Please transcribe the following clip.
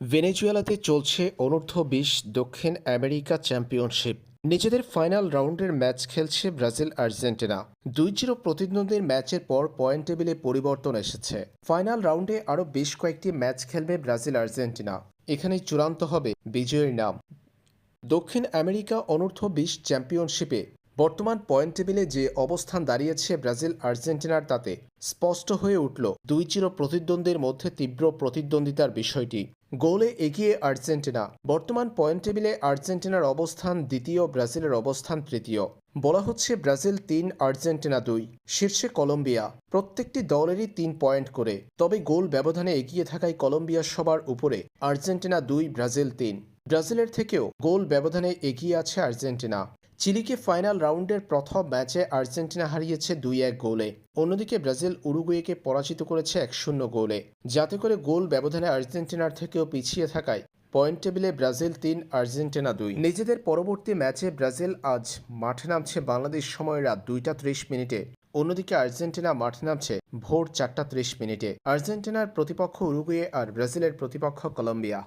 ভেনেজুয়েলাতে চলছে অনূর্ধ্ব বিশ দক্ষিণ আমেরিকা চ্যাম্পিয়নশিপ। নিজেদের ফাইনাল রাউন্ডের ম্যাচ খেলছে ব্রাজিল আর্জেন্টিনা। দুই জিরো প্রতিদ্বন্দ্বীর ম্যাচের পর পয়েন্ট টেবিলে পরিবর্তন এসেছে। ফাইনাল রাউন্ডে আরও বেশ কয়েকটি ম্যাচ খেলবে ব্রাজিল আর্জেন্টিনা। এখানে চূড়ান্ত হবে বিজয়ীর নাম। দক্ষিণ আমেরিকা অনূর্ধ্ব বিশ চ্যাম্পিয়নশিপে বর্তমান পয়েন্ট টেবিলে যে অবস্থান দাঁড়িয়েছে ব্রাজিল আর্জেন্টিনার তাতে স্পষ্ট হয়ে উঠল দুই চির প্রতিদ্বন্দ্বীর মধ্যে তীব্র প্রতিদ্বন্দ্বিতার বিষয়টি। গোলে এগিয়ে আর্জেন্টিনা। বর্তমান পয়েন্ট টেবিলে আর্জেন্টিনার অবস্থান দ্বিতীয়, ব্রাজিলের অবস্থান তৃতীয়। বলা হচ্ছে ব্রাজিল তিন, আর্জেন্টিনা দুই। শীর্ষে কলম্বিয়া। প্রত্যেকটি দলেরই তিন পয়েন্ট করে। তবে গোল ব্যবধানে এগিয়ে থাকায় কলম্বিয়া সবার উপরে, আর্জেন্টিনা দুই, ব্রাজিল তিন। ব্রাজিলের থেকেও গোল ব্যবধানে এগিয়ে আছে আর্জেন্টিনা। চিলিকে ফাইনাল রাউন্ডের প্রথম ম্যাচে আর্জেন্টিনা হারিয়েছে দুই এক গোলে। অন্যদিকে ব্রাজিল উরুগুয়েকে পরাজিত করেছে এক শূন্য গোলে। যাতে করে গোল ব্যবধানে আর্জেন্টিনার থেকেও পিছিয়ে থাকায় পয়েন্ট টেবিলে ব্রাজিল তিন, আর্জেন্টিনা দুই। নিজেদের পরবর্তী ম্যাচে ব্রাজিল আজ মাঠে নামছে বাংলাদেশ সময় রাত দুইটা ত্রিশ মিনিটে। অন্যদিকে আর্জেন্টিনা মাঠে নামছে ভোর চারটা ত্রিশ মিনিটে। আর্জেন্টিনার প্রতিপক্ষ উরুগুয়ে আর ব্রাজিলের প্রতিপক্ষ কলম্বিয়া।